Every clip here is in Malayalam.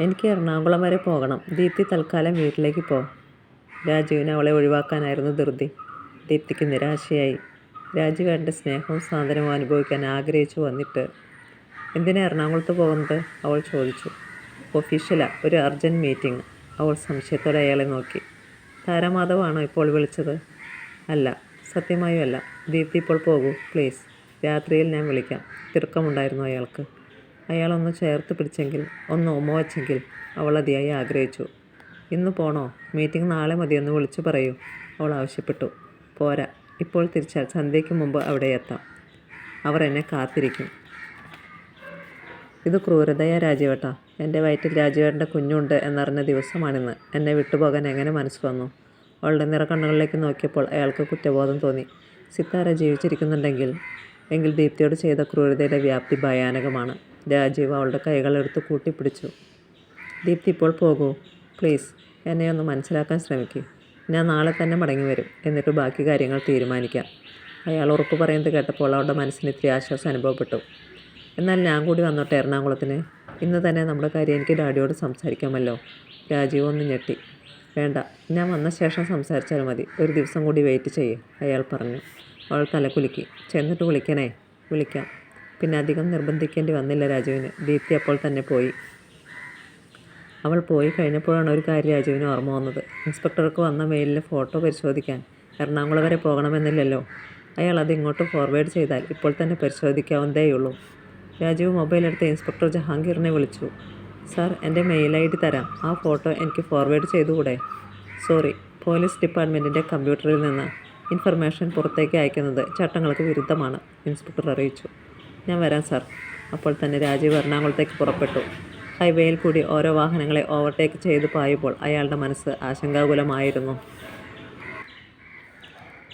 എനിക്ക് എറണാകുളം വരെ പോകണം. ദീപ്തി തൽക്കാലം വീട്ടിലേക്ക് പോ. രാജുവിനെ അവളെ ഒഴിവാക്കാനായിരുന്നു ധൃതി. ദീപ്തിക്ക് നിരാശയായി. രാജു എന്റെ സ്നേഹവും സാന്ത്വനവും അനുഭവിക്കാൻ ആഗ്രഹിച്ചു വന്നിട്ട്. എന്തിനാ എറണാകുളത്ത് പോകുന്നത്? അവൾ ചോദിച്ചു. ഒഫീഷ്യലാ ഒരു അർജന്റ് മീറ്റിംഗ് അവൾ സംശയത്തോടെ അയാളെ നോക്കി. താരമാധവാണോ ഇപ്പോൾ വിളിച്ചത്? അല്ല സത്യമായും അല്ല. ദീപ്തി ഇപ്പോൾ പോകൂ പ്ലീസ് രാത്രിയിൽ ഞാൻ വിളിക്കാം. തിടുക്കമുണ്ടായിരുന്നു അയാൾക്ക്. അയാളൊന്ന് ചേർത്ത് പിടിച്ചെങ്കിൽ ഒന്ന് ഉമ്മ വച്ചെങ്കിൽ അവൾ അതിയായി ആഗ്രഹിച്ചു. ഇന്ന് പോണോ? മീറ്റിംഗ് നാളെ മതിയെന്ന് വിളിച്ചു പറയൂ. അവൾ ആവശ്യപ്പെട്ടു. പോരാ. ഇപ്പോൾ തിരിച്ചാൽ സന്ധ്യയ്ക്ക് മുമ്പ് അവിടെ എത്താം. അവർ എന്നെ കാത്തിരിക്കും. ഇത് ക്രൂരതയാ രാജീവേട്ടാ. എന്റെ വയറ്റിൽ രാജീവേട്ടന്റെ കുഞ്ഞുണ്ട് എന്നറിഞ്ഞ ദിവസമാണിന്ന്. എന്നെ വിട്ടുപോകാൻ എങ്ങനെ മനസ്സ് വന്നു? അവളുടെ നിറക്കണ്ണുകളിലേക്ക് നോക്കിയപ്പോൾ അയാൾക്ക് കുറ്റബോധം തോന്നി. സിത്താര ജീവിച്ചിരിക്കുന്നുണ്ടെങ്കിൽ എങ്കിൽ ദീപ്തിയോട് ചെയ്ത ക്രൂരതയുടെ വ്യാപ്തി ഭയാനകമാണ്. രാജീവ് അവളുടെ കൈകളെടുത്ത് കൂട്ടിപ്പിടിച്ചു. ദീപ്തി ഇപ്പോൾ പോകൂ. പ്ലീസ് എന്നെ ഒന്ന് മനസ്സിലാക്കാൻ ശ്രമിക്കൂ. ഞാൻ നാളെ തന്നെ മടങ്ങി വരും. എന്നിട്ട് ബാക്കി കാര്യങ്ങൾ തീരുമാനിക്കാം. അയാൾ ഉറപ്പ് പറയുന്നത് കേട്ടപ്പോൾ അവളുടെ മനസ്സിന് ഇത്തിരി ആശ്വാസം അനുഭവപ്പെട്ടു. എന്നാൽ ഞാൻ കൂടി വന്നോട്ടെ എറണാകുളത്തിന്? ഇന്ന് തന്നെ നമ്മുടെ കാര്യം എനിക്ക് ഡാഡിയോട് സംസാരിക്കാമല്ലോ. രാജീവ് ഒന്ന് ഞെട്ടി. വേണ്ട ഞാൻ വന്ന ശേഷം സംസാരിച്ചാൽ മതി. ഒരു ദിവസം കൂടി വെയിറ്റ് ചെയ്യേ അയാൾ പറഞ്ഞു. അവൾ തലകുലുക്കി. ചെന്നിട്ട് വിളിക്കണേ. വിളിക്കാം. പിന്നെ അധികം നിർബന്ധിക്കേണ്ടി വന്നില്ല രാജുവിന്. ദീപ്തി അപ്പോൾ തന്നെ പോയി. അവൾ പോയി കഴിഞ്ഞപ്പോഴാണ് ഒരു കാര്യം രാജുവിന് ഓർമ്മ വന്നത്. ഇൻസ്പെക്ടർക്ക് വന്ന മെയിലിലെ ഫോട്ടോ പരിശോധിക്കാൻ. എറണാകുളം വരെ പോകണമെന്നില്ലല്ലോ. അയാൾ അത് ഇങ്ങോട്ട് ഫോർവേഡ് ചെയ്താൽ ഇപ്പോൾ തന്നെ പരിശോധിക്കാവുന്നതേയുള്ളൂ. രാജീവ് മൊബൈലെടുത്ത് ഇൻസ്പെക്ടർ ജഹാംഗീറിനെ വിളിച്ചു. സാർ എന്റെ മെയിൽ ഐ ഡി തരാം. ആ ഫോട്ടോ എനിക്ക് ഫോർവേഡ് ചെയ്തുകൂടെ? സോറി പോലീസ് ഡിപ്പാർട്ട്മെന്റിന്റെ കമ്പ്യൂട്ടറിൽ നിന്ന് ഇൻഫർമേഷൻ പുറത്തേക്ക് അയക്കുന്നത് ചട്ടങ്ങൾക്ക് വിരുദ്ധമാണ് ഇൻസ്പെക്ടർ അറിയിച്ചു. ഞാൻ വരാം സർ. അപ്പോൾ തന്നെ രാജീവ് എറണാകുളത്തേക്ക് പുറപ്പെട്ടു. ഹൈവേയിൽ കൂടി ഓരോ വാഹനങ്ങളെ ഓവർടേക്ക് ചെയ്ത് പായുമ്പോൾ അയാളുടെ മനസ്സ് ആശങ്കാകുലമായിരുന്നു.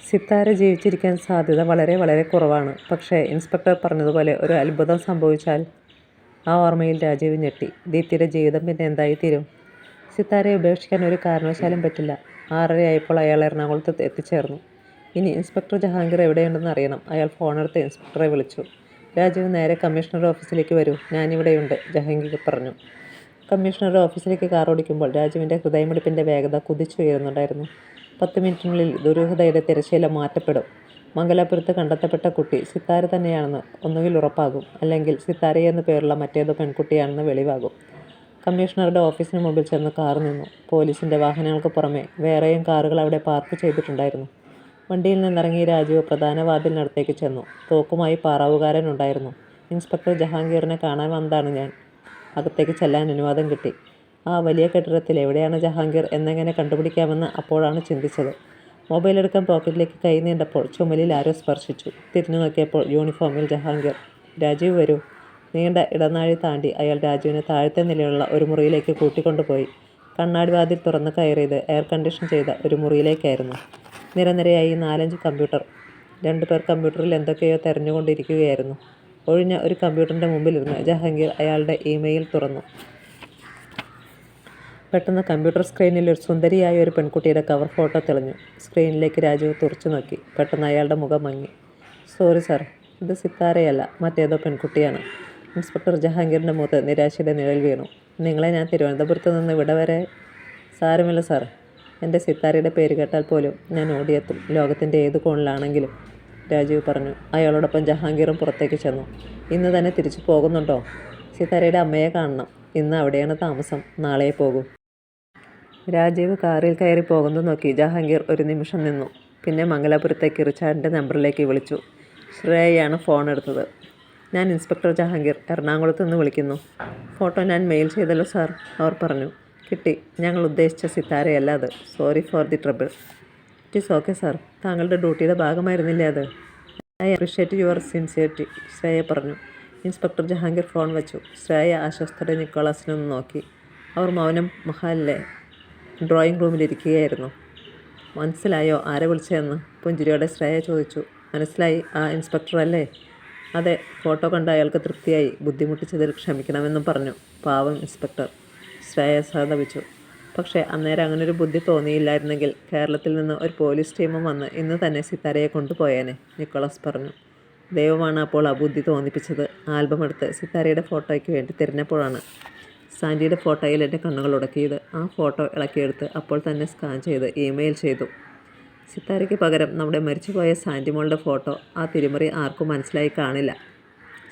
സിത്താര ജീവിച്ചിരിക്കാൻ സാധ്യത വളരെ വളരെ കുറവാണ്. പക്ഷേ ഇൻസ്പെക്ടർ പറഞ്ഞതുപോലെ ഒരു അത്ഭുതം സംഭവിച്ചാൽ ആ ഓർമ്മയിൽ രാജീവ് ഞെട്ടി. ദീപ്തിയുടെ ജീവിതം പിന്നെ എന്തായി തീരും? സിത്താരയെ ഉപേക്ഷിക്കാൻ ഒരു കാരണവശാലും പറ്റില്ല. ആറരയായപ്പോൾ അയാൾ എറണാകുളത്ത് എത്തിച്ചേർന്നു. ഇനി ഇൻസ്പെക്ടർ ജഹാംഗീർ എവിടെയുണ്ടെന്ന് അറിയണം. അയാൾ ഫോണെടുത്ത് ഇൻസ്പെക്ടറെ വിളിച്ചു. രാജീവ് നേരെ കമ്മീഷണർ ഓഫീസിലേക്ക് വരൂ. ഞാനിവിടെയുണ്ട് ജഹാംഗീർ പറഞ്ഞു. കമ്മീഷണർ ഓഫീസിലേക്ക് കാർ ഓടിക്കുമ്പോൾ രാജുവിന്റെ ഹൃദയമിടിപ്പിന്റെ വേഗത കുതിച്ചുയരുന്നുണ്ടായിരുന്നു. പത്ത് മിനിറ്റിനുള്ളിൽ ദുരൂഹതയുടെ തിരശ്ശീല മാറ്റപ്പെടും. മംഗലാപുരത്ത് കണ്ടെത്തപ്പെട്ട കുട്ടി സിത്താര തന്നെയാണെന്ന് ഒന്നുകിൽ ഉറപ്പാകും അല്ലെങ്കിൽ സിത്താരയെന്ന് പേരുള്ള മറ്റേതോ പെൺകുട്ടിയാണെന്ന് വെളിവാകും. കമ്മീഷണറുടെ ഓഫീസിന് മുമ്പിൽ ചെന്ന് കാർ നിന്നു. പോലീസിന്റെ വാഹനങ്ങൾക്ക് പുറമെ വേറെയും കാറുകൾ അവിടെ പാർക്ക് ചെയ്തിട്ടുണ്ടായിരുന്നു. വണ്ടിയിൽ നിന്നിറങ്ങി രാജീവ് പ്രധാന വാതിലിനടുത്തേക്ക് ചെന്നു. തോക്കുമായി പാറാവുകാരൻ ഉണ്ടായിരുന്നു. ഇൻസ്പെക്ടർ ജഹാംഗീറിനെ കാണാൻ വന്നതാണ് ഞാൻ. അകത്തേക്ക് ചെല്ലാൻ അനുവാദം കിട്ടി. ആ വലിയ കെട്ടിടത്തിൽ എവിടെയാണ് ജഹാംഗീർ എന്നെങ്ങനെ കണ്ടുപിടിക്കാമെന്ന് അപ്പോഴാണ് ചിന്തിച്ചത്. മൊബൈൽ എടുക്കാൻ പോക്കറ്റിലേക്ക് കൈ നീണ്ടപ്പോൾ ചുമലിൽ ആരോ സ്പർശിച്ചു. തിരിഞ്ഞു നോക്കിയപ്പോൾ യൂണിഫോമിൽ ജഹാംഗീർ. രാജീവ് വരൂ. നീണ്ട ഇടനാഴി താണ്ടി അയാൾ രാജുവിനെ താഴത്തെ നിലയുള്ള ഒരു മുറിയിലേക്ക് കൂട്ടിക്കൊണ്ടുപോയി. കണ്ണാടി വാതിൽ തുറന്ന് കയറിയത് എയർ കണ്ടീഷൻ ചെയ്ത ഒരു മുറിയിലേക്കായിരുന്നു. നിരനിരയായി നാലഞ്ച് കമ്പ്യൂട്ടർ. രണ്ടുപേർ കമ്പ്യൂട്ടറിൽ എന്തൊക്കെയോ തെരഞ്ഞുകൊണ്ടിരിക്കുകയായിരുന്നു. ഒഴിഞ്ഞ ഒരു കമ്പ്യൂട്ടറിന്റെ മുമ്പിലിരുന്ന് ജഹാംഗീർ അയാളുടെ ഇമെയിൽ തുറന്നു. പെട്ടെന്ന് കമ്പ്യൂട്ടർ സ്ക്രീനിൽ ഒരു സുന്ദരിയായ ഒരു പെൺകുട്ടിയുടെ കവർ ഫോട്ടോ തെളിഞ്ഞു. സ്ക്രീനിലേക്ക് രാജു തുറച്ചു നോക്കി. പെട്ടെന്ന് അയാളുടെ മുഖം മങ്ങി. സോറി സാർ ഇത് സിത്താരയല്ല മറ്റേതോ പെൺകുട്ടിയാണ്. ഇൻസ്പെക്ടർ ജഹാംഗീറിന്റെ മുഖത്ത് നിരാശയുടെ നിഴൽ വീണു. നിങ്ങളെ ഞാൻ തിരുവനന്തപുരത്ത് നിന്ന് ഇവിടെ വരെ സാരമില്ല സാർ എന്റെ സിത്താരയുടെ പേര് കേട്ടാൽ പോലും ഞാൻ ഓടിയെത്തും. ലോകത്തിന്റെ ഏത് കോണിലാണെങ്കിലും രാജീവ് പറഞ്ഞു അയാളോടൊപ്പം ജഹാംഗീറും പുറത്തേക്ക് ചെന്നു. ഇന്ന് തന്നെ തിരിച്ചു പോകുന്നുണ്ടോ? സിത്താരയുടെ അമ്മയെ കാണണം. ഇന്ന് അവിടെയാണ് താമസം. നാളെ പോകും. രാജീവ് കാറിൽ കയറി പോകുന്നത് നോക്കി ജഹാംഗീർ ഒരു നിമിഷം നിന്നു. പിന്നെ മംഗലാപുരത്തേക്ക് റിച്ചാർഡിന്റെ നമ്പറിലേക്ക് വിളിച്ചു. ശ്രേയയാണ് ഫോൺ എടുത്തത്. ഞാൻ ഇൻസ്പെക്ടർ ജഹാംഗീർ എറണാകുളത്ത് നിന്ന് വിളിക്കുന്നു. ഫോട്ടോ ഞാൻ മെയിൽ ചെയ്തല്ലോ സാർ അവർ പറഞ്ഞു. കിട്ടി. ഞങ്ങൾ ഉദ്ദേശിച്ച സിത്താരയല്ല അത്. Sorry for the trouble it is okay sir താങ്കളുടെ ഡ്യൂട്ടിയുടെ ഭാഗമായിരുന്നില്ലേ അത്? I appreciate your sincerity Shreya പറഞ്ഞു. ഇൻസ്പെക്ടർ ജഹാംഗീർ ഫോൺ വെച്ചു. ശ്രേയ ആശ്വസ്തയുടെ നിക്കോളാസിനൊന്ന് നോക്കി. അവർ മൗനം മഹാലിലെ ഡ്രോയിങ് റൂമിലിരിക്കുകയായിരുന്നു മനസ്സിലായോ? ആരെ വിളിച്ചതെന്ന്? പുഞ്ചിരിയോടെ ശ്രേയ ചോദിച്ചു. മനസ്സിലായി. ആ ഇൻസ്പെക്ടർ അല്ലേ? അതെ ഫോട്ടോ കണ്ട അയാൾക്ക് തൃപ്തിയായി. ബുദ്ധിമുട്ടിച്ചതിൽ ക്ഷമിക്കണമെന്നും പറഞ്ഞു. പാവം ഇൻസ്പെക്ടർ. ശ്രേയ സഹതപിച്ചു പക്ഷേ അന്നേരം അങ്ങനൊരു ബുദ്ധി തോന്നിയില്ലായിരുന്നെങ്കിൽ കേരളത്തിൽ നിന്ന് ഒരു പോലീസ് ടീമും വന്ന് ഇന്ന് തന്നെ സിത്താരയെ കൊണ്ടുപോയേനെ നിക്കോളസ് പറഞ്ഞു. ദൈവമാണ് അപ്പോൾ ആ ബുദ്ധി തോന്നിപ്പിച്ചത്. ആൽബം എടുത്ത് സിത്താരയുടെ ഫോട്ടോയ്ക്ക് വേണ്ടി തിരഞ്ഞപ്പോഴാണ് സാൻഡിയുടെ ഫോട്ടോയിൽ എന്റെ കണ്ണുകൾ ഉടക്കിയത്. ആ ഫോട്ടോ ഇളക്കിയെടുത്ത് അപ്പോൾ തന്നെ സ്കാൻ ചെയ്ത് ഇമെയിൽ ചെയ്തു. സിത്താരയ്ക്ക് പകരം നമ്മുടെ മരിച്ചുപോയ സാൻഡിമോളുടെ ഫോട്ടോ ആ തിരിമറി ആർക്കും മനസ്സിലായി കാണില്ല.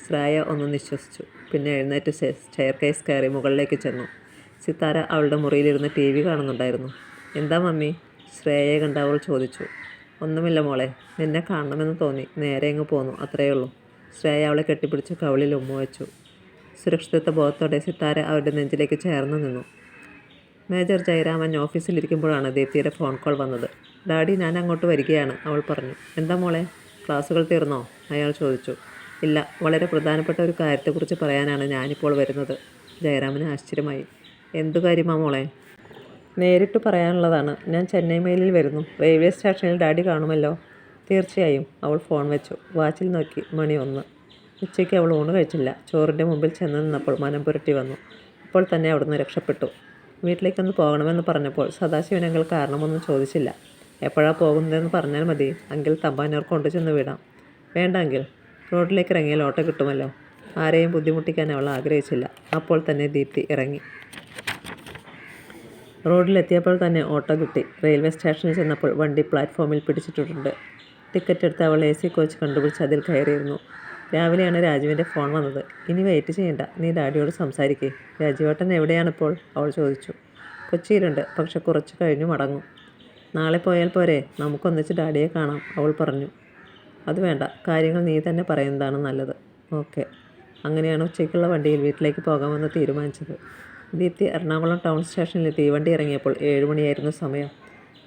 ശ്രേയ ഒന്ന് നിശ്വസിച്ചു. പിന്നെ എഴുന്നേറ്റ് സ്റ്റെയർ കേസ് കയറി മുകളിലേക്ക് ചെന്നു. സിത്താര അവളുടെ മുറിയിലിരുന്ന് ടി വി കാണുന്നുണ്ടായിരുന്നു. എന്താ മമ്മി? ശ്രേയയെ കണ്ട അവൾ ചോദിച്ചു. ഒന്നുമില്ല മോളെ നിന്നെ കാണണമെന്ന് തോന്നി. നേരെ അങ്ങ് പോന്നു അത്രയേ ഉള്ളൂ. ശ്രേയ അവളെ കെട്ടിപ്പിടിച്ച് കവളിൽ ഉമ്മ വെച്ചു. സുരക്ഷിതത്വ ബോധത്തോടെ സിത്താര അവരുടെ നെഞ്ചിലേക്ക് ചേർന്ന് നിന്നു. മേജർ ജയരാമൻ ഓഫീസിലിരിക്കുമ്പോഴാണ് ദീപ്തിയുടെ ഫോൺ കോൾ വന്നത്. ഡാഡി ഞാൻ അങ്ങോട്ട് വരികയാണ് അവൾ പറഞ്ഞു. എന്താ മോളെ? ക്ലാസ്സുകൾ തീർന്നോ? അയാൾ ചോദിച്ചു. ഇല്ല വളരെ പ്രധാനപ്പെട്ട ഒരു കാര്യത്തെക്കുറിച്ച് പറയാനാണ് ഞാനിപ്പോൾ വരുന്നത്. ജയരാമന് ആശ്ചര്യമായി. എന്തു കാര്യമാ മോളെ? നേരിട്ട് പറയാനുള്ളതാണ്. ഞാൻ ചെന്നൈ മെയിലിൽ വരുന്നു. റെയിൽവേ സ്റ്റേഷനിൽ ഡാഡി കാണുമല്ലോ? തീർച്ചയായും. അവൾ ഫോൺ വെച്ചു. വാച്ചിൽ നോക്കി. മണി ഒന്ന്. ഉച്ചയ്ക്ക് അവൾ ഊണ് കഴിച്ചില്ല. ചോറിന്റെ മുമ്പിൽ ചെന്ന് നിന്നപ്പോൾ മനം പുരട്ടി വന്നു. ഇപ്പോൾ തന്നെ അവിടുന്ന് രക്ഷപ്പെട്ടു. വീട്ടിലേക്കൊന്ന് പോകണമെന്ന് പറഞ്ഞപ്പോൾ സദാശിവനങ്ങൾ കാരണമൊന്നും ചോദിച്ചില്ല. എപ്പോഴാണ് പോകുന്നതെന്ന് പറഞ്ഞാൽ മതി. അങ്കിൽ തമ്പാനൂർ കൊണ്ടുചെന്ന് വിടാം. വേണ്ടെങ്കിൽ റോഡിലേക്ക് ഇറങ്ങിയാൽ ഓട്ടോ കിട്ടുമല്ലോ. ആരെയും ബുദ്ധിമുട്ടിക്കാൻ അവൾ ആഗ്രഹിച്ചില്ല. അപ്പോൾ തന്നെ ദീപ്തി ഇറങ്ങി. റോഡിലെത്തിയപ്പോൾ തന്നെ ഓട്ടോ കിട്ടി. റെയിൽവേ സ്റ്റേഷനിൽ ചെന്നപ്പോൾ വണ്ടി പ്ലാറ്റ്ഫോമിൽ പിടിച്ചിട്ടിട്ടുണ്ട് ടിക്കറ്റ് എടുത്ത് അവൾ എ സി കോച്ച് കണ്ടുപിടിച്ച് അതിൽ കയറിയിരുന്നു. രാവിലെയാണ് രാജുവിന്റെ ഫോൺ വന്നത്. ഇനി വെയിറ്റ് ചെയ്യണ്ട. നീ ഡാഡിയോട് സംസാരിക്കേ. രാജുവേട്ടൻ എവിടെയാണിപ്പോൾ? അവൾ ചോദിച്ചു. കൊച്ചിയിലുണ്ട്. പക്ഷെ കുറച്ച് കഴിഞ്ഞു മടങ്ങും. നാളെ പോയാൽ പോരെ. നമുക്കൊന്നിച്ച് ഡാഡിയെ കാണാം അവൾ പറഞ്ഞു. അത് വേണ്ട. കാര്യങ്ങൾ നീ തന്നെ പറയുന്നതാണ് നല്ലത്? ഓക്കെ. അങ്ങനെയാണ് ഉച്ചയ്ക്കുള്ള വണ്ടിയിൽ വീട്ടിലേക്ക് പോകാമെന്ന് തീരുമാനിച്ചത്. ദീപ്തി എറണാകുളം ടൗൺ സ്റ്റേഷനിൽ തീവണ്ടി ഇറങ്ങിയപ്പോൾ ഏഴുമണിയായിരുന്നു സമയം.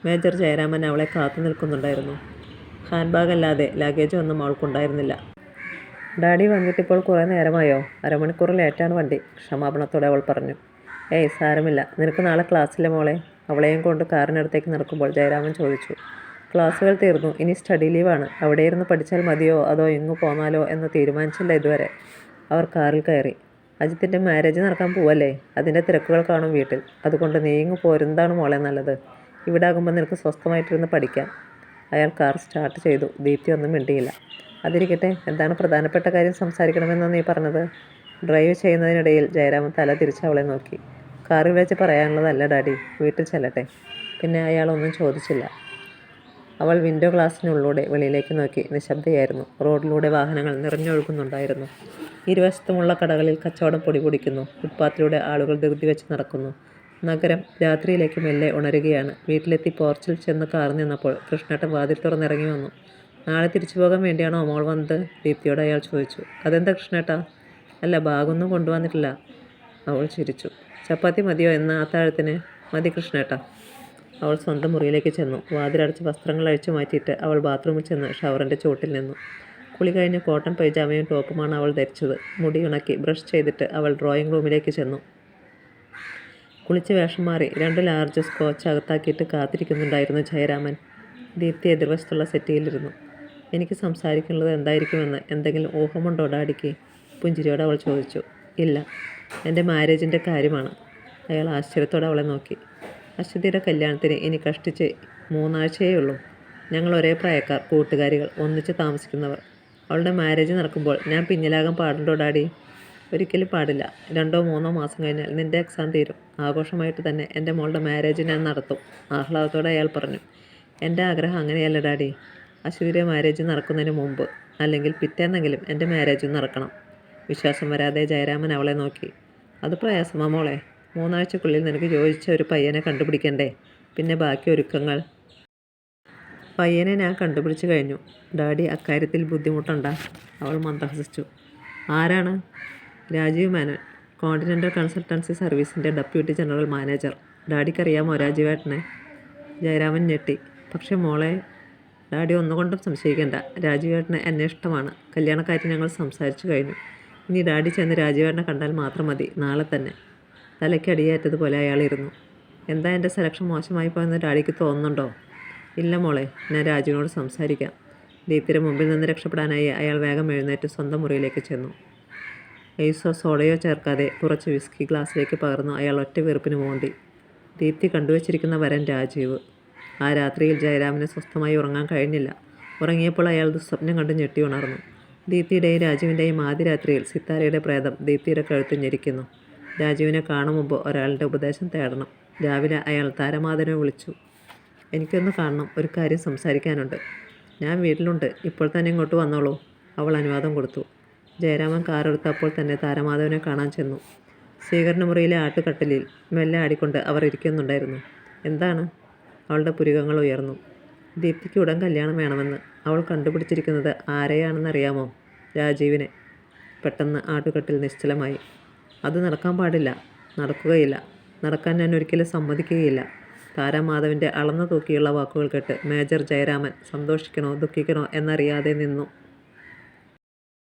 മേജർ ജയരാമൻ അവളെ കാത്തു നിൽക്കുന്നുണ്ടായിരുന്നു. ഹാൻഡ് ബാഗ് അല്ലാതെ ലഗേജ് ഒന്നും അവൾക്കുണ്ടായിരുന്നില്ല. ഡാഡി വന്നിട്ടിപ്പോൾ കുറേ നേരമായോ? അരമണിക്കൂർ ലേറ്റാണ് വണ്ടി ക്ഷമാപണത്തോടെ അവൾ പറഞ്ഞു. ഏയ് സാരമില്ല. നിനക്ക് നാളെ ക്ലാസ്സിലെ മോളെ? അവളെയും കൊണ്ട് കാറിനടുത്തേക്ക് നടക്കുമ്പോൾ ജയരാമൻ ചോദിച്ചു. ക്ലാസ്സുകൾ തീർന്നു. ഇനി സ്റ്റഡി ലീവാണ് അവിടെ ഇരുന്ന് പഠിച്ചാൽ മതിയോ? അതോ ഇങ്ങു പോന്നാലോ എന്ന് തീരുമാനിച്ചില്ല ഇതുവരെ. അവർ കാറിൽ കയറി. അജിത്തിന്റെ മാരേജ് നടക്കാൻ പോവല്ലേ? അതിന്റെ തിരക്കുകൾ കാണും വീട്ടിൽ. അതുകൊണ്ട് നീ ഇങ്ങ് പോരുന്നതാണ് മോളെ നല്ലത്. ഇവിടെ ആകുമ്പോൾ നിനക്ക് സ്വസ്ഥമായിട്ടിരുന്ന് പഠിക്കാം. അയാൾ കാർ സ്റ്റാർട്ട് ചെയ്തു. ദീപ്തി ഒന്നും മിണ്ടിയില്ല. അതിരിക്കട്ടെ എന്താണ് പ്രധാനപ്പെട്ട കാര്യം സംസാരിക്കണമെന്നാണ് നീ പറഞ്ഞത്? ഡ്രൈവ് ചെയ്യുന്നതിനിടയിൽ ജയരാമൻ തല തിരിച്ച് അവളെ നോക്കി. കാറിൽ വെച്ച് പറയാനുള്ളതല്ല ഡാഡി വീട്ടിൽ ചെല്ലട്ടെ. പിന്നെ അയാളൊന്നും ചോദിച്ചില്ല. അവൾ വിൻഡോ ഗ്ലാസ്സിനുള്ളിലൂടെ വെളിയിലേക്ക് നോക്കി. നിശബ്ദയായിരുന്നു. റോഡിലൂടെ വാഹനങ്ങൾ നിറഞ്ഞൊഴുകുന്നുണ്ടായിരുന്നു. ഇരുവശത്തുമുള്ള കടകളിൽ കച്ചവടം പൊടി പൊടിക്കുന്നു. ഫുട്പാത്തിലൂടെ ആളുകൾ ധൃതി വെച്ച് നടക്കുന്നു. നഗരം രാത്രിയിലേക്ക് മെല്ലെ ഉണരുകയാണ്. വീട്ടിലെത്തി പോർച്ചിൽ ചെന്ന് കാർന്നു നിന്നപ്പോൾ കൃഷ്ണേട്ടൻ വാതിൽ തുറന്നിറങ്ങി വന്നു. നാളെ തിരിച്ചു പോകാൻ വേണ്ടിയാണോ മോൾ വന്നത്? ദീപ്തിയോട് അയാൾ ചോദിച്ചു. അതെന്താ കൃഷ്ണേട്ടാ? അല്ല ബാഗൊന്നും കൊണ്ടുവന്നിട്ടില്ല. അവൾ ചിരിച്ചു. ചപ്പാത്തി മതിയോ എന്ന അത്താഴത്തിന് മതി കൃഷ്ണേട്ട. അവൾ സ്വന്തം മുറിയിലേക്ക് ചെന്നു. വാതിലടച്ച് വസ്ത്രങ്ങൾ അഴിച്ചു മാറ്റിയിട്ട് അവൾ ബാത്റൂമിൽ ചെന്ന് ഷവറിന്റെ ചുവട്ടിൽ നിന്നു. കുളി കഴിഞ്ഞ് കോട്ടൺ പൈജാമയും ടോപ്പുമാണ് അവൾ ധരിച്ചത്. മുടി ഉണക്കി ബ്രഷ് ചെയ്തിട്ട് അവൾ ഡ്രോയിങ് റൂമിലേക്ക് ചെന്നു. കുളിച്ച് വേഷം മാറി രണ്ട് ലാർജ് സ്കോച്ച് അകത്താക്കിയിട്ട് കാത്തിരിക്കുന്നുണ്ടായിരുന്നു ജയരാമൻ. ദീപ്തി എതിർവശത്തുള്ള സെറ്റിയിലിരുന്നു. എനിക്ക് സംസാരിക്കുന്നത് എന്തായിരിക്കുമെന്ന് എന്തെങ്കിലും ഊഹമുണ്ടോ ഡാഡിക്ക്? പുഞ്ചിരിയോടെ അവൾ ചോദിച്ചു. ഇല്ല. എന്റെ മാരേജിന്റെ കാര്യമാണ്. അയാൾ ആശ്ചര്യത്തോടെ അവളെ നോക്കി. അശ്വതിയുടെ കല്യാണത്തിന് ഇനി കഷ്ടിച്ച് മൂന്നാഴ്ചയേ ഉള്ളൂ. ഞങ്ങൾ ഒരേ പ്രായക്കാർ കൂട്ടുകാരികൾ ഒന്നിച്ച് താമസിക്കുന്നവർ. അവളുടെ മാരേജ് നടക്കുമ്പോൾ ഞാൻ പിന്നിലാകാൻ പാടുണ്ടോ ഡാഡി? ഒരിക്കലും പാടില്ല. രണ്ടോ മൂന്നോ മാസം കഴിഞ്ഞാൽ നിന്റെ എക്സാം തീരും. ആഘോഷമായിട്ട് തന്നെ എന്റെ മോളുടെ മാരേജ് ഞാൻ നടത്തും. ആഹ്ലാദത്തോടെ അയാൾ പറഞ്ഞു. എന്റെ ആഗ്രഹം അങ്ങനെയല്ല ഡാഡി. അശ്വതിയുടെ മാരേജ് നടക്കുന്നതിന് മുമ്പ് അല്ലെങ്കിൽ പിറ്റേന്നെങ്കിലും എന്റെ മാരേജും നടക്കണം. വിശ്വാസം വരാതെ ജയരാമൻ അവളെ നോക്കി. അത് പ്രയാസമാ മോളെ. മൂന്നാഴ്ചക്കുള്ളിൽ നിനക്ക് യോജിച്ച ഒരു പയ്യനെ കണ്ടുപിടിക്കണ്ടേ? പിന്നെ ബാക്കി ഒരുക്കങ്ങൾ? പയ്യനെ ഞാൻ കണ്ടുപിടിച്ചു കഴിഞ്ഞു. ഡാഡി അക്കാര്യത്തിൽ ബുദ്ധിമുട്ടുണ്ട. അവൾ മന്ദഹസിച്ചു. ആരാണ്? രാജീവ് മേനോൻ കോണ്ടിനെന്റൽ കൺസൾട്ടൻസി സർവീസിന്റെ ഡെപ്യൂട്ടി ജനറൽ മാനേജർ. ഡാഡിക്കറിയാമോ രാജീവേട്ടനെ? ജയരാമൻ ഞെട്ടി. പക്ഷേ മോളെ ഡാഡി ഒന്നുകൊണ്ടും സംശയിക്കേണ്ട. രാജീവേട്ടന് എന്നെ ഇഷ്ടമാണ്. കല്യാണക്കാര്യം ഞങ്ങൾ സംസാരിച്ചു കഴിഞ്ഞു. ഇനി ഡാഡി ചെന്ന് രാജീവേട്ടനെ കണ്ടാൽ മാത്രം മതി. നാളെ തന്നെ. തലയ്ക്കടിയേറ്റതുപോലെ അയാൾ ഇരുന്നു. എന്താ എന്റെ സെലക്ഷൻ മോശമായി പോയെന്ന് ഡാഡിക്ക് തോന്നുന്നുണ്ടോ? ഇല്ല മോളെ ഞാൻ രാജുവിനോട് സംസാരിക്കാം. ദീപ്തിയുടെ മുമ്പിൽ നിന്ന് രക്ഷപ്പെടാനായി അയാൾ വേഗം എഴുന്നേറ്റ് സ്വന്തം മുറിയിലേക്ക് ചെന്നു. ഐസോ സോഡയോ ചേർക്കാതെ കുറച്ച് വിസ്കി ഗ്ലാസ്സിലേക്ക് പകർന്നു അയാൾ ഒറ്റ വെറുപ്പിന് മോന്തി. ദീപ്തി കണ്ടുവച്ചിരിക്കുന്ന വരൻ രാജീവ്. ആ രാത്രിയിൽ ജയരാമിന് സ്വസ്ഥമായി ഉറങ്ങാൻ കഴിഞ്ഞില്ല. ഉറങ്ങിയപ്പോൾ അയാൾ ദുസ്വപ്നം കണ്ട് ഞെട്ടി ഉണർന്നു. ദീപ്തിയുടെയും രാജുവിന്റെയും ആദ്യ രാത്രിയിൽ സിത്താരയുടെ പ്രേതം ദീപ്തിയുടെ കഴുത്ത് ഞെരിക്കുന്നു. രാജീവിനെ കാണും മുമ്പ് ഒരാളുടെ ഉപദേശം തേടണം. രാവിലെ അയാൾ താരമാതനെ വിളിച്ചു. എനിക്കൊന്ന് കാണണം ഒരു കാര്യം സംസാരിക്കാനുണ്ട്. ഞാൻ വീട്ടിലുണ്ട് ഇപ്പോൾ തന്നെ ഇങ്ങോട്ട് വന്നോളൂ. അവൾ അനുവാദം കൊടുത്തു. ജയരാമൻ കാറെടുത്തപ്പോൾ തന്നെ താരമാധവനെ കാണാൻ ചെന്നു. സ്വീകരണ മുറിയിലെ ആട്ടുകട്ടലിൽ മെല്ലെ ആടിക്കൊണ്ട് അവർ ഇരിക്കുന്നുണ്ടായിരുന്നു. എന്താണ്? അവളുടെ പുരുകങ്ങൾ ഉയർന്നു. ദീപ്തിക്ക് ഉടൻ കല്യാണം വേണമെന്ന് അവൾ കണ്ടുപിടിച്ചിരിക്കുന്നത് ആരെയാണെന്നറിയാമോ? രാജീവിനെ. പെട്ടെന്ന് ആട്ടുകട്ടിൽ നിശ്ചലമായി. അത് നടക്കാൻ പാടില്ല. നടക്കുകയില്ല. നടക്കാൻ ഞാൻ ഒരിക്കലും സമ്മതിക്കുകയില്ല. താരാമാധവന്റെ അളന്നു തൂക്കിയുള്ള വാക്കുകൾ കേട്ട് മേജർ ജയരാമൻ സന്തോഷിക്കണോ ദുഃഖിക്കണോ എന്നറിയാതെ നിന്നു.